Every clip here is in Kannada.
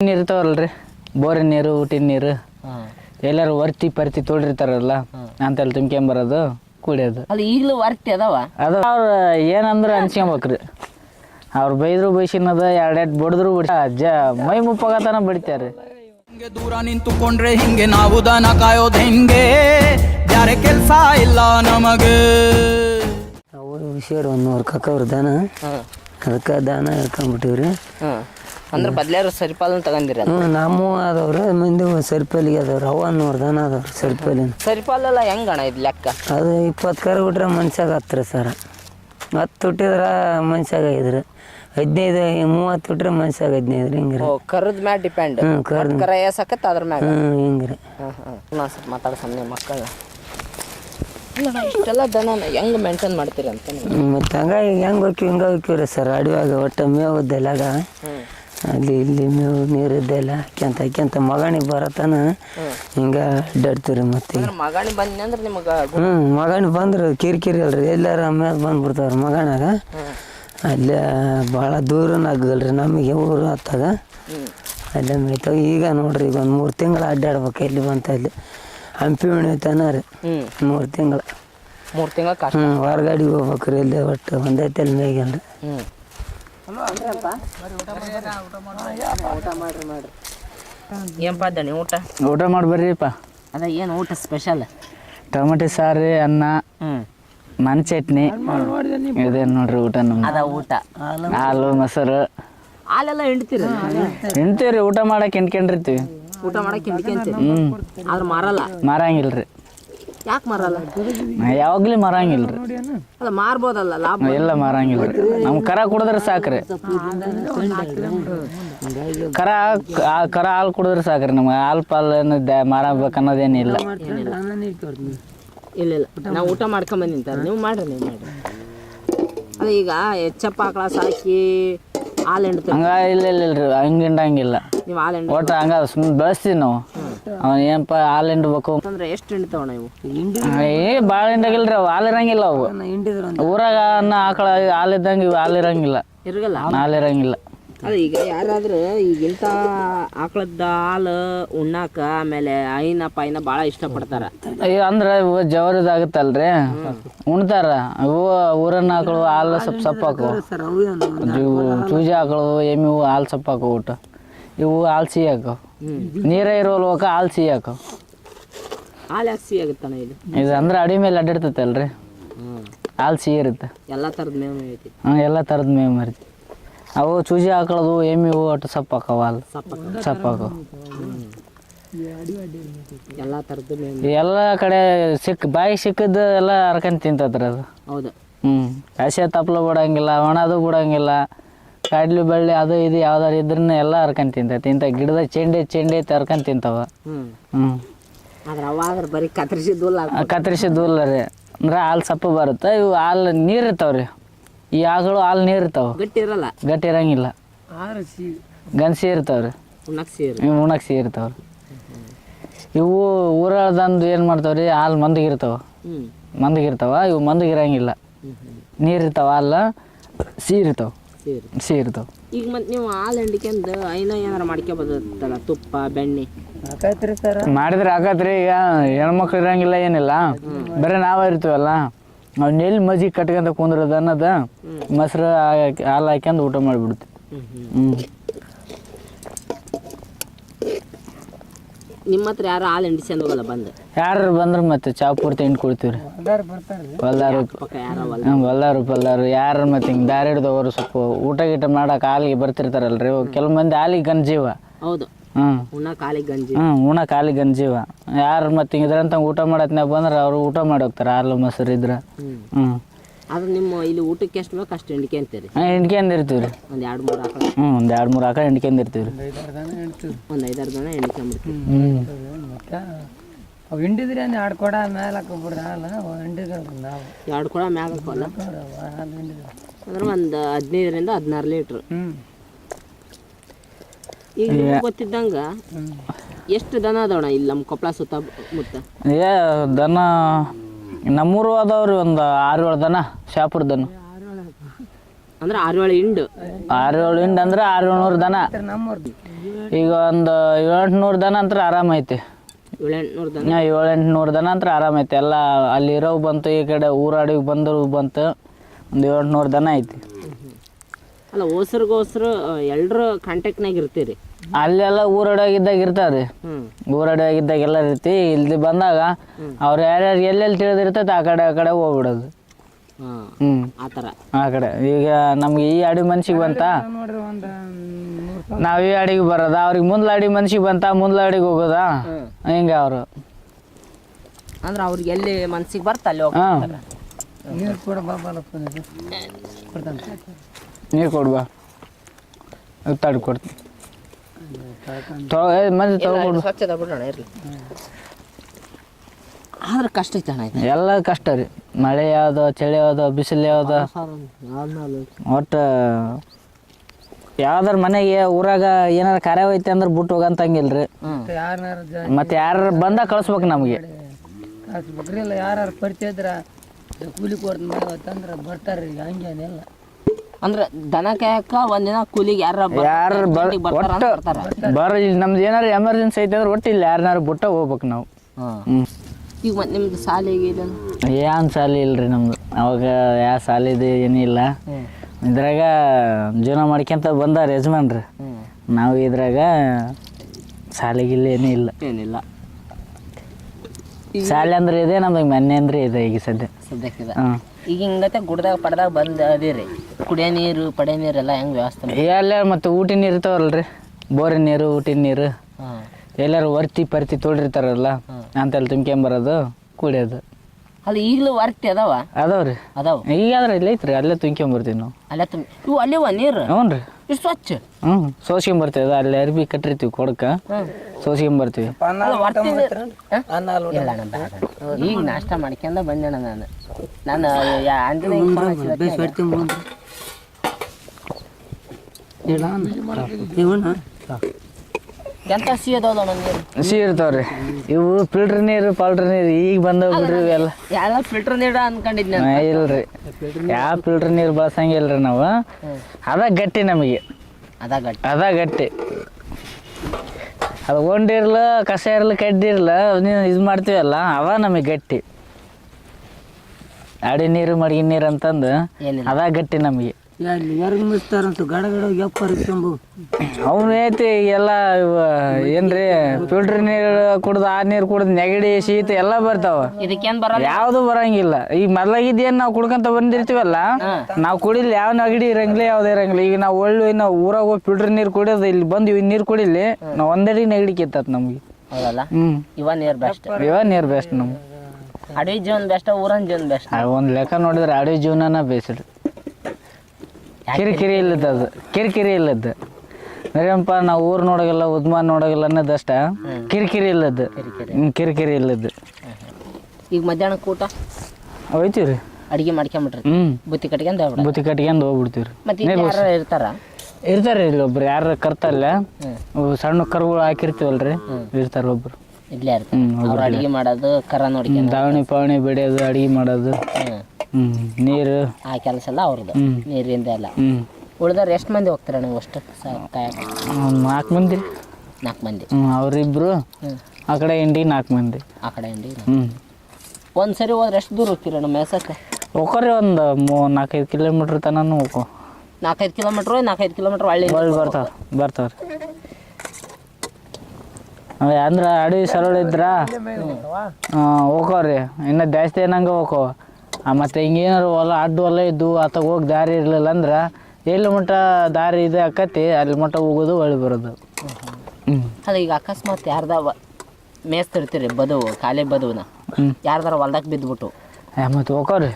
ನೀರು ಇರ್ತಾವಲ್ರಿ ಬೋರಿನ ನೀರು ಊಟಿನ ನೀರು. ಎಲ್ಲಾರು ವರ್ತಿ ಪರ್ತಿ ತೊಳಿರ್ತಾರಲ್ಲ ಅಂತೆಲ್ಲ ತುಂಬ್ಕೊಂಬರೋದು ಕುಡಿಯೋದು. ಅಲ್ಲಿ ಈಗಲೂ ವರ್ತಿ ಅದಾವ? ಅದ ಅವ್ರು ಏನಂದ್ರೆ ಅನ್ಸ್ಕೊಂಬೇಕ್ರಿ. ಅವ್ರು ಬೈದ್ರು ಬೈಸಿನದ ಎರಡೆರಡು ಬಡಿದ್ರು ಬಿಡ ಅಜ್ಜ ಮೈ ಮುಪ್ಪಾಗತನ ಬಿಡ್ತಾರೆ ಹಿಂಗೆ ದೂರ ನಿಂತುಕೊಂಡ್ರೆ ಹಿಂಗೆ ನಾವು ದನ ಕಾಯೋದು ಹಿಂಗೆ? ಯಾರ ಕೆಲ್ಸ ಇಲ್ಲ ನಮಗೆ. ಅವ್ರು ಹುಷಾರು ಒಂದು ಅವ್ರ ಕಕ್ಕ ಅವ್ರ ದನ ಅದಕ್ಕೆ ದಾನ ಹಿಡ್ಕೊಂಡ್ಬಿಟ್ಟಿವ್ರಿ ಹ್ಮ್ ಅಂದ್ರೆ ಬದ್ಲಾರು ಸರಿಪಾಲನ್ ತಗೊಂಡಿರ ನಾವು ನಮ್ಮ ಮುಂದೆ ಸರಿಪಲ್ಲಿಗೆ ಅದಾವ್ರಿ ಅವ ನೋಡ್ದಾನ ದನ ಅದಾವ್ರಿ ಸರಿಪಾಲೆಲ್ಲ ಸರಿಪಾಲೆಲ್ಲ ಅಣ್ಣ ಇದು ಲೆಕ್ಕ? ಅದು ಇಪ್ಪತ್ತು ಕರೆ ಬಿಟ್ರೆ ಮನ್ಸಾಗ ಹತ್ರ ಸರ್. ಹತ್ತು ಹುಟ್ಟಿದ್ರೆ ಮನ್ಸಾಗ ಇದ್ರು ಹದಿನೈದು ಮೂವತ್ತು ಬಿಟ್ರೆ ಮನ್ಸಾಗ ಹದಿನೈದು ರೀ ಹಿಂಗ್ರಿ ಕರದ ಮ್ಯಾಲ ಡಿಪೆಂಡ್. ಹ್ಞೂ ಕರ್ದು ಕರ ಸಕತ್ ಅದ್ರ ಮ್ಯಾಗ. ಹ್ಞೂ ಹಿಂಗ್ರಿ. ನಾ ಸ್ವಲ್ಪ ಮಾತಾಡ ಸಣ್ಣ ಮಕ್ಕಳ ಇಷ್ಟೆಲ್ಲ ದನ ಹೆಂಗ್ ಮೇಂಟೈನ್ ಮಾಡ್ತೀರಿ ಅಂತ ಮತ್ತೆ ಹಂಗಾಗಿ ಹೆಂಗೆ ಹೋಗ್ತೀವಿ ಹಿಂಗೆ ಹೋಗ್ತೀವ್ರಿ ಸರ್. ಅಡಿವಾಗ ಒಟ್ಟು ಮೇವು ಇದ್ದೆಲ್ಲಾಗ ಅಲ್ಲಿ ಇಲ್ಲಿ ಮೇವು ನೀರು ಇದ್ದೆಲ್ಲ ಹಾಕ್ಯಂತ ಹಾಕ್ಯಂತ ಮಗನಿಗೆ ಬರತನ ಹಿಂಗೆ ಅಡ್ಡಾಡ್ತೀವಿ ಮತ್ತೆ. ಮಗಣಿ ಅಂದ್ರೆ ನಿಮಗೆ ಹ್ಞೂ ಮಗಣಿ ಬಂದ್ರೆ ಕಿರಿಕಿರಿ ಅಲ್ರಿ. ಎಲ್ಲಾರ ಮೇಲೆ ಬಂದ್ಬಿಡ್ತಾವ್ರಿ ಮಗನಾಗ. ಅಲ್ಲೇ ಭಾಳ ದೂರನ ಆಗಲ್ರಿ ನಮಗೆ ಊರು ಹತ್ತಾಗ ಅಲ್ಲೇ ಮೇಯ್ತಾವ. ಈಗ ನೋಡ್ರಿ ಈಗ ಒಂದು ಮೂರು ತಿಂಗಳು ಅಡ್ಡಾಡ್ಬೇಕು ಇಲ್ಲಿ ಬಂತ ಅಲ್ಲಿ. ಹಂಪಿ ಉಣಿತಾನ ರೀ. ಮೂರು ತಿಂಗಳು. ಮೂರು ತಿಂಗಳ ಹ್ಞೂ ಹೊರಗಾಡಿಗೆ ಹೋಗ್ಬೇಕ್ರಿ ಇಲ್ಲೇ ಒಟ್ಟು ಒಂದೇ ತಲೆ ಮೇಗಲ್ರಿ ಹ್ಮ್ ಏನಪ್ಪ ದಣಿ ಊಟ? ಊಟ ಮಾಡಿ ಬರ್ರಿಪ್ಪ ಅದ ಏನು ಊಟ ಸ್ಪೆಷಲ್ ಟೊಮೆಟೊ ಸಾರು ಅನ್ನ ಹ್ಮ್. ಮನ್ ಚಟ್ನಿ. ಇದೇನು ನೋಡ್ರಿ ಊಟ ಅದ ಊಟ. ಹಾಲು ಮೊಸರು. ಹಾಲೆಲ್ಲ ಹಿಂಡ್ತೀರ ಹಿಂಡ್ತೀವ್ರಿ ಊಟ ಮಾಡಕ್ಕೆ ಹಿಂಡ್ಕೊಂಡಿರ್ತೀವಿ ಊಟ ಮಾಡಕ್ ಹಿಂಡ್ಕೊಂತೀರಿ? ಹ್ಞೂ ಆದ್ರೆ ಮಾರಲ್ಲ? ಮಾರಂಗಿಲ್ರಿ. ಯಾಕೆ ಮಾರಲ್ಲ? ಯಾವಾಗ್ಲೂ ಮಾರಂಗಿಲ್ರಿ ಅಲ್ಲ ಮಾರ್ಬೋದಲ್ಲ ಲಾಭ. ಎಲ್ಲ ಮಾರಂಗಿಲ್ರಿ ನಮ್ ಕರ ಕುಡಿದ್ರೆ ಸಾಕ್ರಿ. ಕರ ಆ ಕರ ಹಾಲು ಕುಡಿದ್ರೆ ಸಾಕ್ರಿ ನಮ್ಗೆ. ಹಾಲು ಪಾಲು ಏನು ದ- ಮಾರಬೇಕು ಅನ್ನೋದೇನಿಲ್ಲ ಇಲ್ಲ. ಇಲ್ಲ ನಾವು ಊಟ ಮಾಡ್ಕೊಂಡ್ ಬಂದಿಂತಾರೆ ನೀವು ಮಾಡ್ರಿ ನೀವು ಮಾಡ್ರಿ. ಅಲ್ಲ ಈಗ ಹೆಚ್ಚಪ್ಪ ಆಕಳ ಸಾಕಿ ಹಾಲು ಹಿಂಡ್ತೀರಿ ಹಂಗ ಇಲ್ಲ ಇಲ್ಲ ಇಲ್ರಿ ಹಂಗೆ ಹಿಂಡಂಗಿಲ್ಲ ನೀವು ಹಾಲು ಹಿಂಡ್ ಒಟ್ಟು ಹಂಗ ಸುಮ್ಮನೆ ಬೆಳೆಸ್ತೀವಿ ನಾವು. ಅವನ್ ಏನಪ್ಪ ಹಾಲು ಹಿಂಡ್ಬೇಕು ಅಂದ್ರೆ ಎಷ್ಟು ಹಿಂಡ್ತಾವಣ ಇವು ಏ ಭಾಳ ಹಿಂಡಾಗಿಲ್ರಿ ಅವು ಹಾಲು ಇರಂಗಿಲ್ಲ ಅವು ಊರಾಗ ಅನ್ನ ಆಕಳ ಹಾಲು ಇದ್ದಂಗೆ ಇವು ಹಾಲು ಇರಂಗಿಲ್ಲ ಇರಗಲ್ಲ ಹಾಲು ಇರಂಗಿಲ್ಲ ಅದ ಈಗ ಯಾರಾದ್ರೂ ಈಗ ಇಂಥ ಆಕಳದ ಹಾಲು ಉಣ್ಣಾಕ ಆಮೇಲೆ ಐನ ಪೈನ ಭಾಳ ಇಷ್ಟಪಡ್ತಾರ ಅಯ್ಯೋ ಅಂದ್ರೆ ಇವು ಜವರದಾಗುತ್ತಲ್ರಿ ಉಣ್ತಾರ ಇವು ಊರನ್ನ ಆಕಳು ಹಾಲು ಸಪ್ ಸಪ್ಪಾಕು ಅವು ಚೂಜಿ ಆಕಳು ಎಮ್ಮಿ ಹಾಲು ಸಪ್ಪಾಕು ಊಟ ಇವು ಆಲ್ಸಿ ಹಾಕು ಹಾಕವು ನೀರೇ ಲೋಕ ಆಲ್ಸಿ ಹಾಕು ಹಾಕವು ಹಾಲು ಆಗುತ್ತಾನ ಇದು ಇದು ಅಂದ್ರೆ ಅಡಿ ಮೇಲೆ ಅಡ್ಡಿರ್ತೈತಲ್ರಿ ಹಾಲು ಸಿಹಿ ಇರುತ್ತೆ. ಎಲ್ಲ ಥರದ ಮೇವು ಐತಿ. ಹಾಂ ಎಲ್ಲ ಥರದ ಮೇವು ಮರಿತಿ ಅವು ಚೂಜಿ ಹಾಕೊಳ್ಳೋದು ಎಮ್ಮಿ ಹೂ ಒಟ್ಟು ಸಪ್ಪ ಹಾಕವ ಅಲ್ಲಿ ಸಪ್ಪ ಹಾಕವು ಎಲ್ಲ ಥರದ ಮೇವು ಎಲ್ಲ ಕಡೆ ಸಿಕ್ಕ ಬಾಯಿ ಸಿಕ್ಕದ್ದು ಎಲ್ಲ ಹರ್ಕೊಂಡ್ ತಿಂತತ್ರಿ ಅದು. ಹೌದು. ಹ್ಞೂ ಹಸೆ ತಪ್ಪಲು ಬಿಡಂಗಿಲ್ಲ ಒಣದು ಬಿಡಂಗಿಲ್ಲ. ಕಡ್ಲಿ ಬಳ್ಳಿ ಅದು ಇದು ಯಾವ್ದಾರು ಇದ್ರನ್ನ ಎಲ್ಲ ಹರ್ಕೊಂಡ್ ತಿಂತೈತಿ. ಇಂಥ ಗಿಡದ ಚೆಂಡೆ ಚೆಂಡೆ ಹರ್ಕೊಂಡ್ ತಿಂತಾವ. ಹ್ಞೂ ಹ್ಞೂ ಆದ್ರೆ ಅವಾಗ ಬರೀ ಕತ್ತರಿಸಿದ್ವಲ್ಲ ಕತ್ತರಿಸಿದ್ವಲ್ಲ ರೀ. ಅಂದ್ರೆ ಹಾಲು ಸಪ್ಪು ಬರುತ್ತೆ ಇವು ಹಾಲು ನೀರು ಇರ್ತಾವ್ರಿ ಈ ಆಗಳು ಹಾಲು ನೀರು ಇರ್ತಾವ. ಗಟ್ಟಿ ಇರಲ್ಲ? ಗಟ್ಟಿ ಇರಂಗಿಲ್ಲ. ಗನ್ಸಿ ಇರ್ತಾವ್ರಿ ಉಣ್ಣಕ್ಕೆ ಉಣಕ್ಸಿ ಇವು ಇರ್ತಾವ್ರಿ ಇವು ಊರದಂದು ಏನು ಮಾಡ್ತಾವ್ರಿ ಹಾಲು ಮಂದಿಗಿರ್ತಾವ. ಮಂದಗಿರ್ತಾವ ಇವು ಮಂದಿಗಿರಂಗಿಲ್ಲ. ನೀರು ಇರ್ತಾವ ಹಾಲು ಸಿಹಿ ಇರ್ತಾವ ಸೇರಿ ಸಿಹಿ ಈಗ ಮತ್ತೆ ನೀವು ಹಾಲು ಹಿಂಡಿಕೆಂದು ಐನ ಏನಾರ ಮಾಡ್ಕೊಬೋದತ್ತಲ್ಲ ತುಪ್ಪ ಬೆಣ್ಣೆ. ಸರ್? ಮಾಡಿದ್ರೆ ಆಗತ್ರಿ ಈಗ ಹೆಣ್ಮಕ್ಳು ಇರಂಗಿಲ್ಲ ಏನಿಲ್ಲ. ಬರೀ ನಾವೇ ಇರ್ತೀವಲ್ಲ. ಅವ್ನ ಎಲ್ಲಿ ಮಜಿ ಕಟ್ಕೊಂತ ಕುಂದ್ರದ ಅನ್ನದ ಮೊಸರು ಹಾಲ್ ಹಾಕ್ಯಂದು ಊಟ ಮಾಡಿಬಿಡ್ತೀವಿ. ಹ್ಞೂ ನಿಮ್ಮ ಹತ್ರ ಯಾರು ಹಾಲು ಹಿಂಡಿಸ್ಕೊಂಡು ಹೋಗಲ್ಲ ಬಂದು? ಯಾರು ಬಂದ್ರೆ ಮತ್ತೆ ಚಾ ಪೂರ್ತಿ ಹಿಂಡ್ ಕೊಡ್ತೀವಿ ರೀ. ಹೊಲ್ದಾರು ಬಲ್ಲಾರು ಬಲ್ಲಾರು ಹೊಲ್ದಾರು ಯಾರು ಮತ್ತೆ ಹಿಂಗೆ ದಾರಿ ಹಿಡ್ದವರು ಸ್ವಲ್ಪ ಊಟ ಗೀಟ ಮಾಡಕ್ಕೆ ಹಾಲಿಗೆ ಬರ್ತಿರ್ತಾರಲ್ರಿ. ಕೆಲವು ಮಂದಿ ಹಾಲಿಗೆ ಗಂಜೀವ. ಹೌದು. ಹ್ಞೂ ಉಣ ಕಾಲಿ ಗಂಜೀವ. ಯಾರು ಮತ್ತೆ ಇದ್ರಂತ ಊಟ ಮಾಡತ್ನಾಗ ಬಂದ್ರೆ ಅವರು ಊಟ ಮಾಡಿ ಹೋಗ್ತಾರೆ ಹಾಲು ಮೊಸರು ಇದ್ರೆ. ಹ್ಞೂ ಆದ್ರೆ ನಿಮ್ಮ ಇಲ್ಲಿ ಊಟಕ್ಕೆ ಎಷ್ಟು ಬೇಕು ಅಷ್ಟು ಹಿಂಡ್ಕೊಂತೀರಿ ಅಂತೀರಿ? ಹಾಂ ಹಿಂಡ್ಕೊಂಡಿರ್ತೀವಿ ರೀ ಒಂದು ಎರಡು ಮೂರು ಆಕ ಹ್ಞೂ ಒಂದು ಎರಡು ಮೂರು ಆಕಳ ಹಿಂಡ್ಕೊಂಡಿರ್ತೀವಿ ರೀ ಒಂದು ಐದಾರು ಹಿಂಡ್ಕೊಂಬಿಡ್ತೀವಿ ಹ್ಞೂ ಮತ್ತೆ ಅವು ಹಿಂಡಿದ್ರಿ ಅಂದ್ರೆ ಎರಡು ಕೊಡ ಮೇಲೆ ಹಾಕೊಬಿಡ್ರಿ ಹಾಲು. ಹಿಂಡಿದ್ರಿ ನಾವು. ಎರಡು ಕೊಡ ಮ್ಯಾಗ ಹಾಕೋಲ್ಲ ಹಾಲು ಹಿಂಡಿದ್ರಿ. ಅಂದ್ರೆ ಒಂದು ಹದಿನೈದರಿಂದ ಹದಿನಾರು ಲೀಟ್ರ್. ಹ್ಞೂ ಈಗ ನಿಮ್ಗೆ ಗೊತ್ತಿದ್ದಂಗ ಎಷ್ಟು ದನ ಅದಾವಣ ಇಲ್ಲಿ ನಮ್ಮ ಕೊಪ್ಪಳ ಸುತ್ತ ಮುತ್ತ ಏ ದನ ನಮ್ಮೂರು ಅದಾವ್ರಿ ಒಂದು ಆರು ಏಳು ದನ ಶಾಪುರ ದನ. ಅಂದ್ರೆ ಆರು ಏಳು ಹಿಂಡು. ಆರು ಏಳು ಹಿಂಡ್ ಅಂದ್ರೆ ಆರು ಏಳ್ನೂರು ದನ ಈಗ ಒಂದು ಏಳೆಂಟುನೂರು ದನ ಅಂತ ದನ ನಾ ಏಳು ಎಂಟುನೂರು ದನ ಆರಾಮ ಐತಿ. ಎಲ್ಲ ಅಲ್ಲಿರೋ ಬಂತು ಈ ಕಡೆ ಊರಾಡಿಗೆ ಬಂದರು ಬಂತು ಒಂದು ಏಳೆಂಟುನೂರು ದನ ಐತಿ. ಅಲ್ಲ ಓಸರಿಗೋಸ್ರು ಎಲ್ಲರೂ ಕಾಂಟ್ಯಾಕ್ಟ್ನಾಗ ಇರ್ತೀರಿ? ಅಲ್ಲೆಲ್ಲ ಊರಾಡೋಗಿದ್ದಾಗ ಇರ್ತಾರೆ ಊರಾಡಾಗಿದ್ದಾಗ ಎಲ್ಲ ಇರ್ತಿ. ಇಲ್ಲಿ ಬಂದಾಗ ಅವ್ರು ಯಾರ್ಯಾರು ಎಲ್ಲೆಲ್ಲಿ ತಿಳಿದಿರ್ತೈತೆ ಆ ಕಡೆ ಆ ಕಡೆ ಹೋಗ್ಬಿಡೋದು. ಆ ಥರ ಆ ಕಡೆ. ಈಗ ನಮ್ಗೆ ಈ ಅಡಿ ಮನ್ಸಿಗೆ ಬಂತ? ನಾವು ಈ ಅಡಿಗೆ ಬರೋದ? ಅವ್ರಿಗೆ ಮುಂದ್ಲ ಅಡಿ ಮನ್ಸಿಗೆ ಬಂತ? ಮುಂದ್ಲ ಅಡಿಗೆ ಹೋಗೋದಾ? ಹಿಂಗೆ ಅವರು? ಅಂದ್ರೆ ಅವ್ರಿಗೆ ಎಲ್ಲಿ ಮನ್ಸಿಗೆ ಬರ್ತ ಅಲ್ಲಿ ಹಾಂ. ನೀರು ಕೊಡ್ಬಾ ತಡ್ಕೊಡ್ತೀನಿ. ತೊ ಏ, ಮಂದಿ ತಗೋ ಸ್ವಚ್ಛದ ಬಿಡೋಣ ಇರಲಿ. ಆದ್ರೆ ಕಷ್ಟ ಐತೆ ಅಣ್ಣ ಇದು. ಎಲ್ಲ ಕಷ್ಟ ರೀ. ಮಳೆ ಯಾವ್ದು ಚಳಿ ಯಾವ್ದು ಬಿಸಿಲು ಯಾವ್ದು. ಒಟ್ಟು ಯಾವ್ದಾರ ಮನೆಗೆ ಊರಾಗ ಏನಾರ ಕಾರ್ಯ ಐತೆ ಅಂದ್ರೆ ಬಿಟ್ಟು ಹೋಗಂತಂಗಿಲ್ಲ ರೀ. ಮತ್ತೆ ಯಾರು ಬಂದ ಕಳಿಸ್ಬೇಕು ನಮಗೆ. ಹಾಕ್ಬೇಕ್ರಿ ಇಲ್ಲ ಯಾರು ಪರಿಚಯ ಇದ್ರ ಕೂಲಿ ಕೊಡ್ತಂದ್ರೆ ತಂದ್ರೆ ಬರ್ತಾರೆ ಈಗ ಹಂಗೇನಿಲ್ಲ ಅಂದ್ರೆ ದನ ಕಾಯಕ ಒಂದಿನ ಕೂಲಿಗೆ ಯಾರ ಯಾರು ಬರ್ರಿ ಒಟ್ಟು ಇಲ್ಲಿ ನಮ್ದು ಏನಾರ ಎಮರ್ಜೆನ್ಸಿ ಐತೆ ಅಂದ್ರೆ ಒಟ್ಟು ಇಲ್ಲಿ ಯಾರನ್ನಾರು ಬಿಟ್ಟ ಹೋಗ್ಬೇಕು ನಾವು. ಈಗ ಮತ್ತೆ ನಿಮ್ದು ಸಾಲಿ ಇದು? ಏನು ಸಾಲಿ ಇಲ್ರಿ ನಮ್ದು. ಅವಾಗ ಯಾವ ಸಾಲಿದು ಏನಿಲ್ಲ ಇದ್ರಾಗ ಜೀವನ ಮಾಡ್ಕೊಂತ ಬಂದಾರ ಯಜಮಾನ್ರಿ. ನಾವು ಇದ್ರಾಗ ಸಾಲಿಗಿಲ್ಲ ಏನೂ ಇಲ್ಲ. ಏನಿಲ್ಲ. ಶಾಲೆ ಅಂದ್ರೆ ಇದೆ ನಮಗೆ ಮನೆ ಅಂದ್ರೆ ಇದೆ ಈಗ ಸದ್ಯ. ಸದ್ಯಕ್ಕೆ ಹಾಂ. ಈಗ ಹಿಂಗತ್ತೆ ಗುಡ್ದಾಗ ಪಡ್ದಾಗ ಬಂದ ಅದೀರಿ ಕುಡಿಯೋ ನೀರು ಪಡೆ ನೀರೆಲ್ಲ ಹೆಂಗ್ ವ್ಯವಸ್ಥೆ? ಮಾಡಿ ಎಲ್ಲ ಮತ್ತು ಊಟಿ ನೀರು ಇರ್ತಾವಲ್ರಿ. ಬೋರಿನ ನೀರು ಊಟಿನ ನೀರು. ಹಾಂ. ಎಲ್ಲರೂ ವರ್ತಿ ಪರ್ತಿ ತೊಳಿರ್ತಾರಲ್ಲ ಅಂತೆಲ್ಲ ತುಂಬ್ಕೊಂಬರೋದು ಕುಡಿಯೋದು. ಅಲ್ಲಿ ಈಗಲೂ ವರ್ತಿ ಅದಾವ? ಅದಾವ್ರಿ ಅದಾವ? ಈಗಾದ್ರೆ ಇಲ್ಲ ಐತ್ರಿ ಅಲ್ಲೇ ತುಂಬ್ಕೊಂಬರ್ತೀವಿ ನಾವು. ಅಲ್ಲೇ ತುಂಬ ಇವು ಅಲ್ಲಿವ ನೀರು? ಹ್ಞೂ ರೀ. ಇಷ್ಟು ಸ್ವಚ್ಛ? ಹ್ಞೂ ಸೋಸ್ಕೊಂಬರ್ತೀವಿ ಅಲ್ಲಿ ಅರ್ಬಿ ಕಟ್ಟಿರ್ತೀವಿ ಕೊಡಕ. ಸೋಸ್ಕೊಂಬರ್ತೀವಿ. ಅಲ್ಲ ವರ್ತಿ ನೀರು ಇಲ್ಲ ಅಣ್ಣ ಬೇಡ ಈಗ ನಾಷ್ಟ ಮಾಡ್ಕೊಂಡ ಬಂದೆ ಅಣ್ಣ ನಾನು. ನಾನು ಯಾ- ಆಂಜನೇಯ ಎಂತ ಸಿ ಅದಾವಲ್ಲ ನೀರು ಹಸಿ ಇರ್ತಾವ್ರಿ ಇವು ಫಿಲ್ಟರ್ ನೀರು ಪಾಲ್ಟರ್ ನೀರು ಈಗ ಬಂದವ್ ಬಿಡ್ರಿ ಇವೆಲ್ಲ. ಎಲ್ಲ ಫಿಲ್ಟರ್ ನೀರು ಅನ್ಕೊಂಡಿದ್ದೆ ನಾನು. ಇಲ್ರಿ. ಯಾವ ಫಿಲ್ಟರ್ ನೀರು ಬಳಸಂಗಿಲ್ರಿ ನಾವು. ಅದ ಗಟ್ಟಿ ನಮಗೆ. ಅದ ಗಟ್ಟಿ. ಅದ ಗಟ್ಟಿ. ಅದು ಒಂಡಿರ್ಲ ಕಸ ಇರ್ಲ ಕಡ್ಡಿ ಇರ್ಲ ನೀನು ಇದು ಮಾಡ್ತೀವಲ್ಲ ಅವ ನಮಗೆ ಗಟ್ಟಿ. ಅಡಿ ನೀರು ಮಡಗಿ ನೀರು ಅಂತಂದು. ಏನಿಲ್ಲ. ಅದ ಗಟ್ಟಿ ನಮಗೆ. ಅಲ್ಲಿ ಯಾರಿಗೆ ಮಿಸ್ತಾರಂತ ಗಡ ಗಡ ಎಪ್ಪ ಹರಿಸ್ಕೊಂಬು ಅವನು ಐತಿ ಎಲ್ಲ ಇವ ಏನ್ರಿ ಫಿಲ್ಟರ್ ನೀರು ಕುಡ್ದು ಆ ನೀರು ಕುಡ್ದು ನೆಗಡಿ ಶೀತ ಎಲ್ಲ ಬರ್ತಾವ. ಇದಕ್ಕೇನ್ ಬರಲ್ಲ? ಯಾವುದು ಬರಂಗಿಲ್ಲ. ಈಗ ಮೊದ್ಲಾಗಿದ್ದೇನು ನಾವು ಕುಡ್ಕೊಂತ ಬಂದಿರ್ತೀವಲ್ಲ ನಾವು ಕುಡಿಲಿ ಯಾವ ನೆಗಡಿ ಇರಂಗಿಲ್ಲ ಯಾವ್ದು ಇರಂಗಿಲ್ಲ. ಈಗ ನಾವು ಒಳ್ಳು ನಾವು ಊರಾಗ ಹೋಗಿ ಫಿಲ್ಟರ್ ನೀರು ಕುಡಿಯೋದು ಇಲ್ಲಿ ಬಂದು ಇವ್ ನೀರು ಕುಡಿಲಿ ನಾವು ಒಂದಡಿ ನೆಗಡಿ ಕಿತ್ತತ್ ನಮ್ಗೆ. ಹೌದಲ್ಲ? ಹ್ಮ್. ಇವ ನೀರು ಬೆಸ್ಟ್ ಇವ ನೀರ್ ಬೆಸ್ಟ್ ನಮ್ಗೆ. ಅಡವಿ ಜೀವನ ಬೆಸ್ಟ್ ಊರನ್ ಜೀವನ ಬೆಸ್ಟ್ ಒಂದ್ ಲೆಕ್ಕ ನೋಡಿದ್ರೆ ಅಡವಿ ಜೀವನನ ಬೇಸ್ರಿ ಕಿರಿಕಿರಿ ಇಲ್ಲದ ಅದು. ಕಿರಿಕಿರಿ ಇಲ್ಲದ್ದು. ಏನಪ್ಪ ನಾವು ಊರು ನೋಡೋಗಿಲ್ಲ ಉದ್ಮಾನ್ ನೋಡೋಗಿಲ್ಲ ಅನ್ನೋದಷ್ಟ ಕಿರಿಕಿರಿ ಇಲ್ಲದ್ದು. ಹ್ಮ್, ಕಿರಿಕಿರಿ ಇಲ್ಲದ್ದು. ಈಗ ಮಧ್ಯಾಹ್ನ ಊಟ ಹೋಯ್ತೀವಿ ರೀ ಅಡಿಗೆ ಮಾಡ್ಕೊಂಬಿಟ್ರಿ. ಹ್ಞೂ ಬುತ್ತಿ ಕಟ್ಕೊಂಡ್ ಹೋಗ್ಬಿಡ. ಬುತ್ತಿ ಕಟ್ಕೊಂಡು ಹೋಗ್ಬಿಡ್ತೀವಿ ರೀ ಮತ್ತೆ ಯಾರು ಇರ್ತಾರ? ಇರ್ತಾರೆ ಇಲ್ಲಿ ಒಬ್ರು. ಯಾರು ಕರ್ತಲ್ಲ ಅವು ಸಣ್ಣ ಕರುಗಳು ಹಾಕಿರ್ತೀವಲ್ರಿ. ಇರ್ತಾರೆ ಒಬ್ರು. ಇಲ್ಲೇ ಇರ್ತಾರ. ಅವ್ರು ಅಡಿಗೆ ಮಾಡೋದು ಕರ ನೋಡಿ ದಾವಣಿ ಪಾವಣಿ ಬೆಳೆಯೋದು ಅಡಿಗೆ ಮಾಡೋದು. ಹ್ಮ್. ನೀರು. ಆ ಕೆಲಸ ಎಲ್ಲ ಅವ್ರದ್ದು. ನೀರಿಂದ ಎಲ್ಲ. ಉಳ್ದವ್ರು ಎಷ್ಟು ಮಂದಿ ಹೋಗ್ತಾರ ನೀವು ಅಷ್ಟು ನಾಲ್ಕು ಮಂದಿ. ನಾಲ್ಕು ಮಂದಿ. ಅವರಿಬ್ರು. ಆ ಕಡೆ ಹಿಂಡಿ ನಾಲ್ಕು ಮಂದಿ. ಆ ಕಡೆ ಹಿಂಡಿ ಹ್ಞೂ ಒಂದು ಸರಿ ಹೋದ್ರೆ ಎಷ್ಟು ದೂರ ಹೋಗ್ತೀರ ನಮ್ಮ ಮೇಸಕ್ಕೆ? ಹೋಗ್ರಿ ಒಂದು ಮೂ ನಾಲ್ಕೈದು ಕಿಲೋಮೀಟ್ರ್ ತನಕ ಹೋಗೋ ನಾಲ್ಕೈದು ಕಿಲೋಮೀಟ್ರ್ ನಾಲ್ಕೈದು ಕಿಲೋಮೀಟ್ರ್ ಹಳ್ಳಿ ಬರ್ತಾವೆ ಬರ್ತಾವ ಬರ್ತಾವ್ರಿ. ಅಂದ್ರೆ ಅಡಿ ಸರಳ ಇದ್ರ? ಹೋಗೋರಿ ಇನ್ನು ಜಾಸ್ತಿ ಏನಂಗೆ ಹೋಗೋ ಮತ್ತು ಹಿಂಗೇನಾರು ಹೊಲ ಅಡ್ಡ ಹೊಲ ಇದ್ದು ಆತ ಹೋಗಿ ದಾರಿ ಇರಲಿಲ್ಲ ಅಂದ್ರೆ ಎಲ್ಲಿ ಮಟ್ಟ ದಾರಿ ಇದೆ ಆಕತಿ ಅಲ್ಲಿ ಮಟ್ಟ ಹೋಗೋದು ಒಳ್ಳೆ ಬರೋದು. ಅಲ್ಲ ಈಗ ಅಕಸ್ಮಾತ್ ಯಾರ್ದ ಮೇಸ್ತಿರ್ತೀರಿ ಬದುವು ಖಾಲಿ ಬದುವನ ಹ್ಞೂ ಯಾರ್ದಾರ ಹೊಲ್ದಾಗ ಬಿದ್ದುಬಿಟ್ಟು ಮತ್ತು ಹೋಗೋರಿ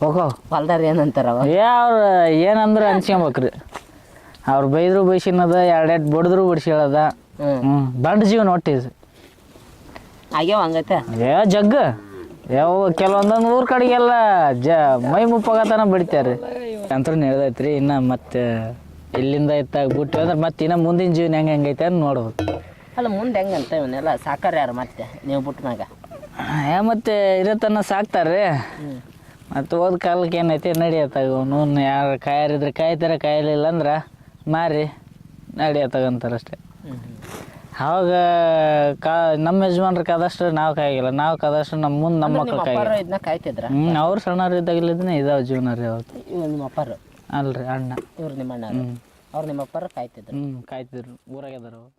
ಹೋಗೋ ಹೊಲ್ದಾರ ಏನಂತಾರ ಅವ? ಏ ಅವ್ರು ಏನಂದ್ರೆ ಅನ್ಸ್ಕೊಂಬೇಕ್ರಿ. ಅವ್ರು ಬೈದ್ರು ಬೈಸಿನದ ಎರಡೆರಡು ಬಡಿದ್ರು ಬಡಿಸಿಳದ ಹ್ಞೂ ಹ್ಮ್. ಬಂಡ ಜೀವನ ಒಟ್ಟಿಸ್ ಆಗ್ಯಾವ ಹಂಗೈತೆ? ಏ ಜಗ್ಗ. ಯಾವ ಕೆಲವೊಂದೊಂದು ಊರ್ ಕಡೆಗೆಲ್ಲ ಜ ಮೈ ಮುಪ್ಪಾಗತನ ಬಿಡ್ತಾರೆ. ಅಂತ ನಡೆದೈತ್ರಿ ಇನ್ನ ಮತ್ತೆ ಇಲ್ಲಿಂದ ಇತ್ತಾಗ ಬಿಟ್ಟು ಅಂದ್ರೆ ಮತ್ತೆ ಇನ್ನ ಮುಂದಿನ ಜೀವನ ಹೆಂಗೆ ಹೆಂಗೈತೆ ಅಂತ ನೋಡ್ಬೇಕು. ಅಲ್ಲ ಮುಂದೆ ಹೆಂಗಂತ ಇವನ್ನೆಲ್ಲ ಸಾಕಾರ ಯಾರು ಮತ್ತೆ ನೀವು ಬಿಟ್ಟ ಮ್ಯಾಗ ಏ ಮತ್ತೆ ಇರತನ ಸಾಕ್ತಾರೆ. ಮತ್ತೆ ಹೋದ ಕಾಲಕ್ಕೆ ಏನೈತೆ ನಡಿಯತ್ತಾಗ ಅವನು ಯಾರು ಕಾಯರಿದ್ರೆ ಕಾಯ್ತಾರೆ ಕಾಯಲಿಲ್ಲ ಅಂದ್ರೆ ಮಾರಿ ನಡಿಯತ್ತಾಗಂತಾರಷ್ಟೇ ತಗೊಂತಾರೆ ಅಷ್ಟೇ ಅವಾಗ ಕಾ ನಮ್ಮ ಯಜಮಾನ್ರ ಕಾದಷ್ಟು ನಾವು ಕಾಯಿಲ್ಲ ನಾವು ಕಾದಷ್ಟು ನಮ್ಮ ಮುಂದೆ ನಮ್ಮ ಮಕ್ಳು ಇದನ್ನ ಕಾಯ್ತಿದ್ರ? ಹ್ಞೂ ಅವ್ರು ಸಣ್ಣವ್ರು ಇದ್ದಾಗಿಲ್ಲದನ್ನ ಇದಾವೆ ಜೀವನ ರೀ ನಿಮ್ಮ ಅಪ್ಪಾರು? ಅಲ್ರಿ ಅಣ್ಣ. ಇವ್ರು ನಿಮ್ಮ ಅಣ್ಣ ಅವ್ರು ನಿಮ್ಮ ಅಪ್ಪಾರ ಕಾಯ್ತಿದ್ರು? ಹ್ಞೂ ಕಾಯ್ತಿದ್ರು. ಊರಾಗ ಅದಾರ ಅವ್ರು.